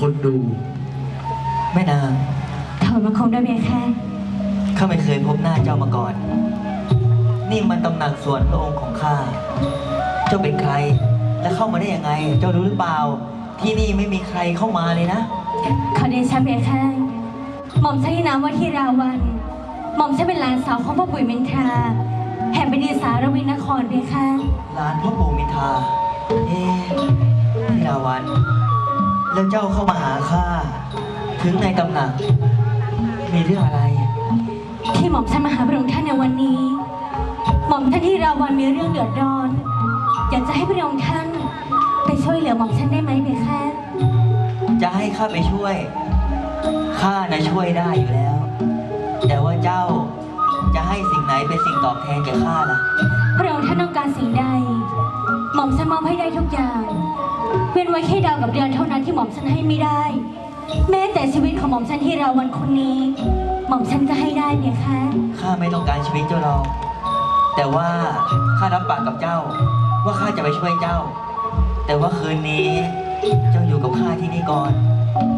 คนดู แม่นางถอดมาคงได้ไหมคะข้าไม่เคยพบหน้าเจ้ามาก่อน นี่มันตำหนักส่วนพระองค์ของข้า เจ้าเป็นใคร และเข้ามาได้ยังไง เจ้ารู้หรือเปล่า ที่นี่ไม่มีใครเข้ามาเลยนะ ขอเดชะเบียค่ะหม่อมชันนามว่าที่ราวัน หม่อมฉันเป็นหลานสาวของพ่อปุ๋ยเมนทราแห่งเป็นดีสารวินนครเบียค่ะร้านพ่อปู่มินทาเอ๊ะที่ดาวัน แล้วเจ้าเข้ามาหาข้าถึงในตำหนัก มีเรื่องอะไร ที่หม่อมฉันมาหาพระองค์ท่านในวันนี้ หม่อมท่านที่ราวันมีเรื่องเดือดร้อน อยากจะให้พระองค์ท่าน ไปช่วยเหลือหม่อมฉันได้ไหมเบียค่ะจะให้ข้าไปช่วย ข้านะช่วยได้อยู่แล้ว แต่ว่าเจ้าจะให้สิ่งไหนเป็นสิ่งตอบแทนแก่ข้าล่ะ พระองค์ท่านต้องการสิ่งใด หม่อมฉันมอบให้ได้ทุกอย่าง เว้นไว้แค่ดาวกับเดือนเท่านั้นที่หม่อมฉันให้ไม่ได้ แม้แต่ชีวิตของหม่อมฉันที่ราวันคนนี้ หม่อมฉันก็ให้ได้เบียค่ะข้าไม่ต้องการชีวิตเจ้าหรอกแต่ว่าข้ารับปากกับเจ้า ว่าข้าจะไปช่วยเจ้า แต่ว่าคืนนี้เจ้าอยู่กับข้าที่นี่ก่อน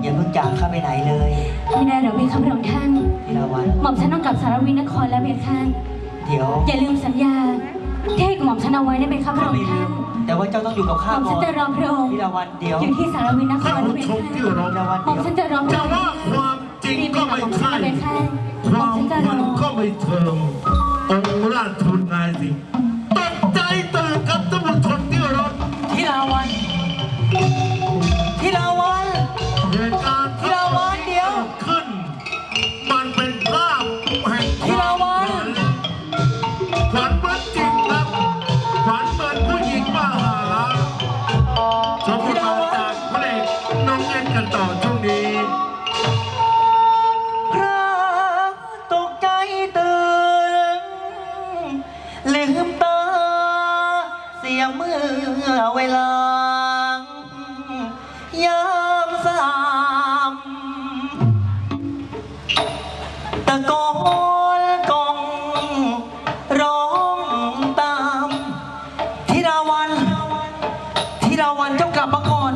อย่าเพิ่งจากข้าไปไหนเลยไม่ได้หรอกเบียค่ะพระองค์ท่าน ทีละวัน หม่อมฉันต้องกลับสารวินนครแล้วเบียค่ะเดี๋ยวอย่าลืมสัญญาที่ให้กับหม่อมฉันเอาไว้นะเบียค่ะพข้าระองไม่ค์ลืท่านม แต่ว่าเจ้าต้องอยู่กับหข้าม่อมก่ฉัอนนจะรอพระองค์ ทีละวันเดี๋ยวอยู่ที่สารวินนคท่านรผู้เบียชมที่ค่ะเคารพทีละวันหม่อมเดี๋ยวฉันจะรอพจะระองค์ว่าความจริงรีบไปก็หาไม่หม่อมฉันใช่นะเบียค่ะคหม่อวามมฉันจะรมันอ ก็ไม่เทิงองค์ราชทุนนายสิตกใจตื่นกับท่านผู้ชมที่เคารพ ทีละวัน ย้ำซ้ตะโกนกองร้องตามธิราวันธิราวันเจ้ากลับมาก่อน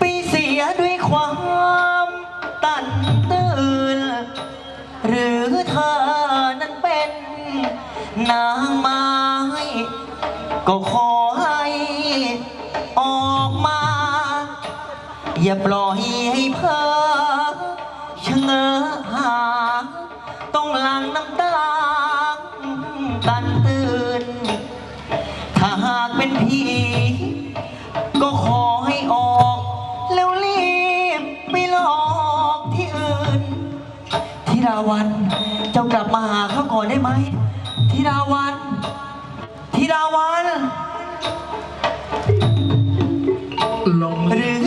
ปีเสียด้วยความตันตื่น หรือเธอนั้นเป็นนางไม้ก็ขอ อย่าปล่อยให้เพอชะเง้อหา ต้องหลังน้ำตาตันตื่น ถ้าหากเป็นผีก็ขอให้ออก แล้วรีบไปหลอกที่อื่นทิราวันเจ้ากลับมาหาเขาก่อนได้ไหมทิราวันทิราวันลงหรือ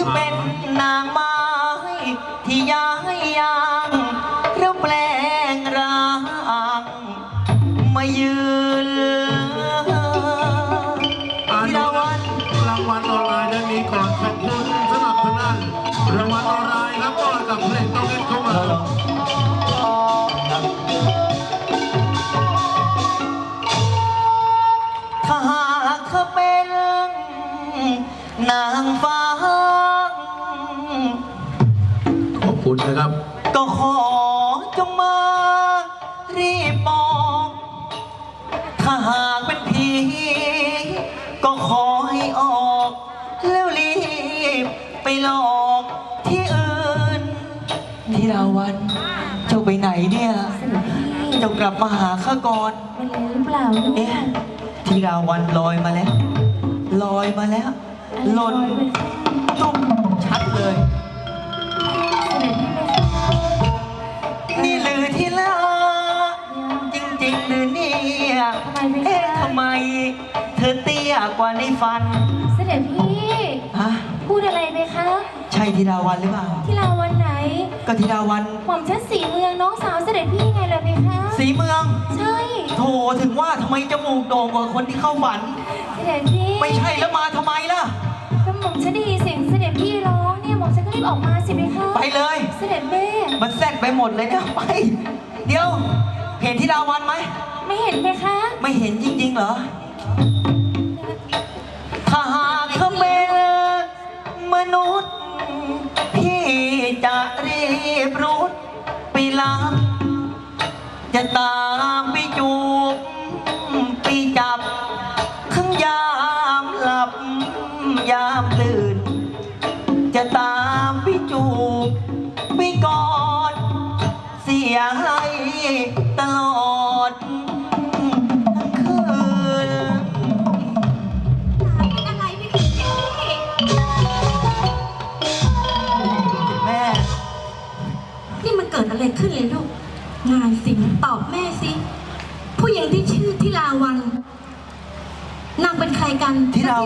รีบบอก ถ้าหากเป็นผี ก็ขอให้ออก แล้วรีบไปหลอกที่อื่นทิราวัน เจ้าไปไหนเนี่ย เจ้ากลับมาหาข้าก่อน มันเลยหรือเปล่าลูกเอ๊ะทิราวันลอยมาแล้ว ลอยมาแล้ว หล่นตุ้มชัดเลย หรือเนี่ยเอ๊ะทำไม เธอเตี้ยกว่าในฝันเสด็จพี่ฮะพูดอะไรไหมคะ ใช่ธิดาวันหรือเปล่า ที่เราวันไหน ก็ธิดาวันหม่อมฉันสีเมืองน้องสาวเสด็จพี่ไงล่ะไหมคะสีเมือง ใช่โถถึงว่าทำไมจมูกโด่งกว่าคนที่เข้าฝัน เสด็จพี่ไม่ใช่แล้วมาทำไมล่ะ ก็หม่อมฉันได้ยินเสียงเสด็จพี่ร้องเนี่ยหม่อมฉันก็รีบออกมาสิไหมคะไปเลย เสด็จแม่มันแซดไปหมดเลยเนี่ยไป เดี๋ยว เห็นธิดาวันไหม ไม่เห็นไหมคะ ไม่เห็นจริงๆเหรอ ถ้าหากเธอเป็นมนุษย์ พี่จะรีบรุดไปรับ จะตามไปจูบไปจับทั้งยามหลับยาม ตลอดทั้งคืน เป็นอะไรพี่พี่แม่ นี่มันเกิดอะไรขึ้นเลยลูกนายสิงห์ตอบแม่สิ ผู้หญิงที่ชื่อทิลาวันนางเป็นใครกัน ที่เรา